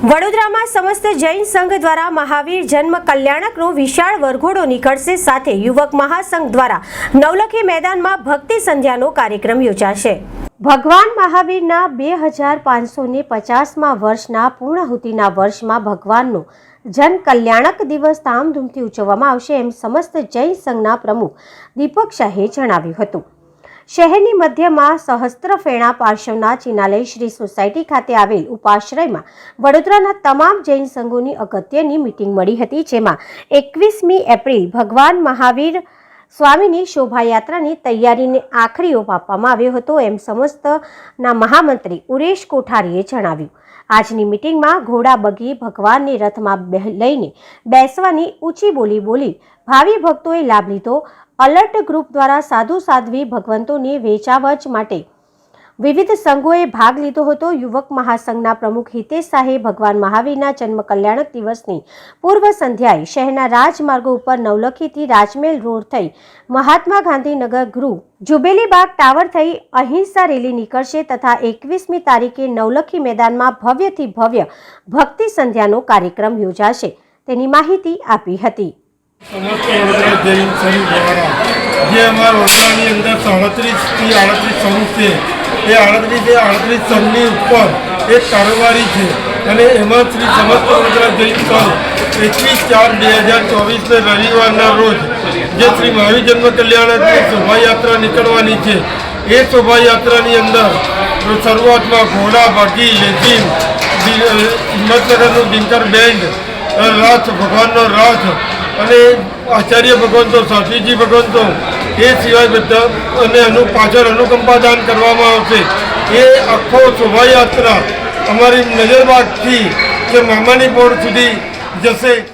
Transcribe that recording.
વડોદરામાં સમસ્ત જૈન સંઘ દ્વારા મહાવીર જન્મ કલ્યાણકનો વિશાળ વરઘોડો નીકળશે સાથે યુવક મહાસંઘ દ્વારા નવલખી મેદાનમાં ભક્તિ સંધ્યાનો કાર્યક્રમ યોજાશે. ભગવાન મહાવીરના બે હજાર પાંચસો ને પચાસમાં વર્ષના પૂર્ણાહુતિના વર્ષમાં ભગવાનનો જન કલ્યાણક દિવસ ધામધૂમથી ઉજવવામાં આવશે એમ સમસ્ત જૈન સંઘના પ્રમુખ દીપક શાહે જણાવ્યું હતું. શહેરની મધ્યમાં સહસ્ત્ર ફેણા પાર્શ્વના ચિનાલય શ્રી સોસાયટી ખાતે આવેલ ઉપાશ્રયમાં વડોદરાના તમામ જૈન સંઘોની અગત્યની મિટિંગ મળી હતી, જેમાં એકવીસમી એપ્રિલ ભગવાન મહાવીર સ્વામીની શોભાયાત્રાની તૈયારીને આખરી ઓપ આપવામાં આવ્યો હતો એમ સમસ્તના મહામંત્રી ઉરેશ કોઠારીએ જણાવ્યું. આજની મિટિંગમાં ઘોડા બગી ભગવાનની રથમાં લઈને બેસવાની ઊંચી બોલી બોલી ભાવિ ભક્તોએ લાભ લીધો. અલર્ટ ગ્રુપ દ્વારા સાધુ સાધ્વી ભગવંતોની વેચાવચ માટે વિવિધ સંઘોએ ભાગ લીધો હતો. યુવક મહાસંઘના પ્રમુખ હિતેશ શાહે ભગવાન મહાવીરના જન્મ કલ્યાણક દિવસની પૂર્વ સંધ્યાએ શહેરના રાજમાર્ગો ઉપર નવલખીથી રાજમેલ રોડ થઈ મહાત્મા ગાંધીનગર ગૃહ જુબેલી બાગ ટાવર થઈ અહિંસા રેલી નીકળશે તથા એકવીસમી તારીખે નવલખી મેદાનમાં ભવ્યથી ભવ્ય ભક્તિ સંધ્યાનો કાર્યક્રમ યોજાશે. તેની માહિતી આપી હતી. જે અમારા ઓરડાની અંદર સાડત્રીસથી આડત્રીસ સંઘ છે. એ આડત્રીસે આડત્રીસ સમની ઉપર એક કારોબારી છે અને એમાં શ્રી સમસ્ત વડોદરા જૈન સંઘ એકવીસ ચાર બે હજાર ચોવીસને રવિવારના રોજ જે શ્રી મહાવીર જન્મ કલ્યાણની શોભાયાત્રા નીકળવાની છે. એ શોભાયાત્રાની અંદર શરૂઆતમાં ઘોડા ભાગી લેઝિમ હિંમતનગરનું ડિંકર બેન્ડ રથ ભગવાનનો રથ અને આચાર્ય ભગવંતો, સાધ્વીજી ભગવંતો, એ સિવાય બધા અને એનું પાછળ અનુકંપા દાન કરવામાં આવશે. એ આખો શોભાયાત્રા અમારી નજરબાગથી કે મામાની બોર્ડ સુધી જશે.